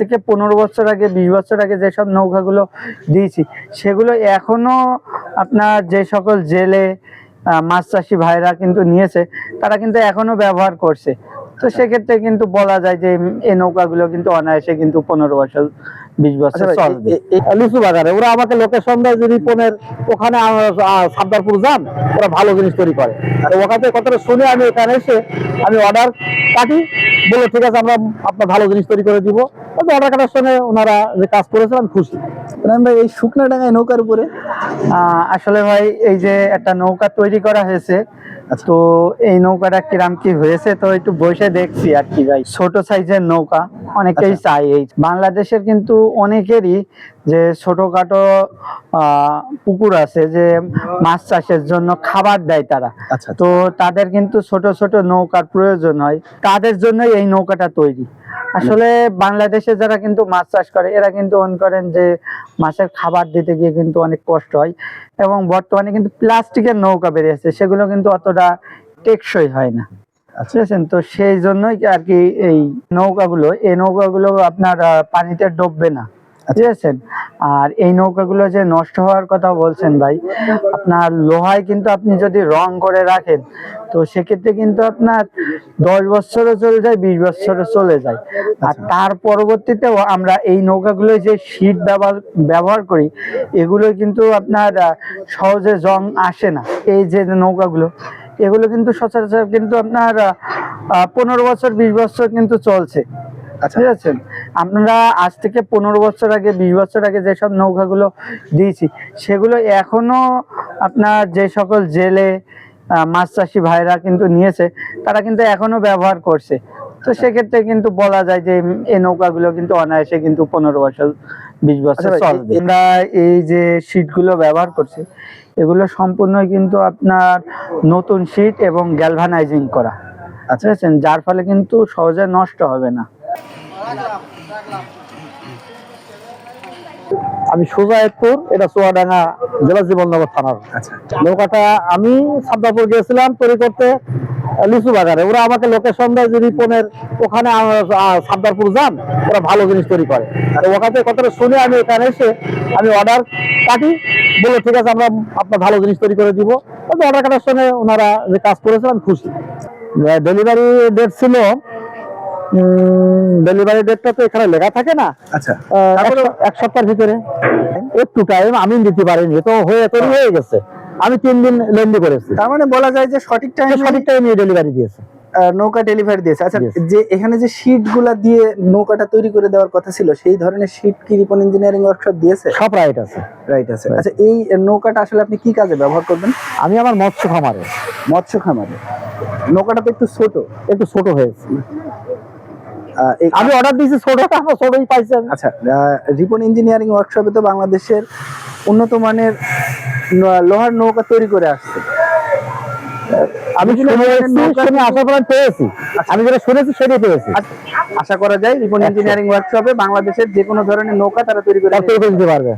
থেকে পনেরো বছর আগে বিশ বছর আগে যেসব নৌকাগুলো দিয়েছি সেগুলো এখনও আপনার যে সকল জেলে মাছ চাষি ভাইরা কিন্তু নিয়েছে তারা কিন্তু এখনও ব্যবহার করছে। তো সেক্ষেত্রে কিন্তু বলা যায় যে এই নৌকাগুলো কিন্তু অনায়াসে কিন্তু পনেরো বছর বিশ বছর আচ্ছা চলবে। লিচু বাগানে ওরা আমাকে লোকেশন দেয় যে রিপনের ওখানে সাবদারপুর যান ওরা ভালো জিনিস তৈরি করে। আর ওখানে কথাটা শুনে আমি এখানে এসে আমি অর্ডার কাটি বলে ঠিক আছে আমরা আপনার ভালো জিনিস তৈরি করে দিব। অর্ডার কাটার সঙ্গে ওনারা যে কাজ করেছে আমি খুশি। ভাই এই শুকনা ডাঙায় নৌকার উপরে? আসলে ভাই এই যে একটা নৌকা তৈরি করা হয়েছে তো এই নৌকাটা কিরাম কি হয়েছে তো একটু বসে দেখছি আর কি ভাই। ছোট সাইজের নৌকা অনেকেই চাই এই। বাংলাদেশের কিন্তু অনেকেরই যে ছোটখাটো পুকুর আছে যে মাছ চাষের জন্য খাবার দেয় তারা। আচ্ছা তো তাদের কিন্তু ছোট ছোট নৌকার প্রয়োজন হয়। তাদের জন্য এই নৌকাটা তৈরি। আসলে বাংলাদেশে যারা কিন্তু মাছ চাষ করে এরা কিন্তু মনে করেন যে মাছের খাবার দিতে গিয়ে কিন্তু অনেক কষ্ট হয় এবং বর্তমানে কিন্তু প্লাস্টিকের নৌকা বেরিয়েছে সেগুলো কিন্তু অতটা টেকসই হয় না। বুঝেছেন তো সেই জন্যই আর কি এই নৌকাগুলো এই নৌকাগুলো আপনার পানিতে ডুববে না। বুঝেছেন? আর এই নৌকাগুলো যে নষ্ট হওয়ার কথা বলছেন ভাই আপনার লোহায় কিন্তু আপনি যদি রং করে রাখেন তো সেক্ষেত্রে কিন্তু আপনার দশ বছরও চলে যায় বিশ বছরও চলে যায়। আর তার পরবর্তীতেও আমরা এই নৌকাগুলো যে শীট ব্যবহার ব্যবহার করি এগুলো কিন্তু আপনার সহজে জং আসে না। এই যে নৌকাগুলো এগুলো কিন্তু সচরাচর কিন্তু আপনার পনেরো বছর বিশ বছর কিন্তু চলছে। আচ্ছা। আছে আমরা আজ থেকে পনেরো বছর আগে বিশ বছর আগে যেসব নৌকাগুলো দিয়েছি সেগুলো এখনও আপনার যে সকল জেলে মাছ চাষি ভাইরা কিন্তু নিয়েছে তারা কিন্তু এখনও ব্যবহার করছে। তো সেক্ষেত্রে কিন্তু বলা যায় যে এই নৌকাগুলো কিন্তু অনায়াসে কিন্তু পনেরো বছর বিশ বছর আচ্ছা চলবে। আমরা এই যে শীটগুলো ব্যবহার করছি এগুলো সম্পূর্ণই কিন্তু আপনার নতুন শীট এবং গ্যালভানাইজিং করা। আচ্ছা। যার ফলে কিন্তু সহজে নষ্ট হবে না। আমি সুজায়তপুর এটা চুয়াডাঙ্গা জেলা জীবননগর থানার। আচ্ছা। নৌকাটা আমি সাবদাপুর গেছিলাম তৈরি করতে লিচু বাগানে ওরা আমাকে লোকেশন দেয় যে রিপনের ওখানে আ- যান ওরা ভালো জিনিস তৈরি করে। আর ওখানে কথাটা শুনে আমি এখানে এসে আমি অর্ডার কাটি বলে ঠিক আছে আমরা আপনার ভালো জিনিস তৈরি করে দিব। অর্ডার কাটার সঙ্গে ওনারা যে কাজ করেছে আমি খুশি। ডেলিভারি ডেট ছিল ডেলিভারি ডেটটা তো এখানে লেখা থাকে না। আচ্ছা। এক সপ্তাহের ভিতরে। একটু টাইম আমি দিতে পারিনি তো হয়ে তৈরি হয়ে গেছে। আমি তিন দিন লেনদি করেছি। তার মানে বলা যায় যে সঠিক টাইমে সঠিক টাইমে ডেলিভারি দিয়েছে। নৌকা ডেলিভারি দিয়েছে। আচ্ছা যে এখানে যে শীটগুলা দিয়ে নৌকাটা তৈরি করে দেওয়ার কথা ছিল সেই ধরনের শীট কি রিপন ইঞ্জিনিয়ারিং ওয়ার্কশপ দিয়েছে? সব রাইট আছে। রাইট আছে। আচ্ছা এই নৌকাটা আসলে আপনি কি কাজে ব্যবহার করবেন? আমি আমার মৎস্য খামারে। মৎস্য খামারে। নৌকাটা তো একটু ছোট। একটু ছোট হয়েছে। আমি অর্ডার দিয়েছি ছোটই পাইছি আচ্ছা রিপন ইঞ্জিনিয়ারিং ওয়ার্কশপে তো বাংলাদেশের উন্নত মানের লোহার নৌকা তৈরি করে আসছে। আমি এসেছি, শুনে আসার পর আমি পেয়েছি। আমি যেটা শুনেছি সেটাই পেয়েছি। আচ্ছা, আশা করা যায় রিপন ইঞ্জিনিয়ারিং ওয়ার্কশপে বাংলাদেশের যে কোনো ধরনের নৌকা তারা তৈরি করে তার তৈরি করে দিতে পারবে।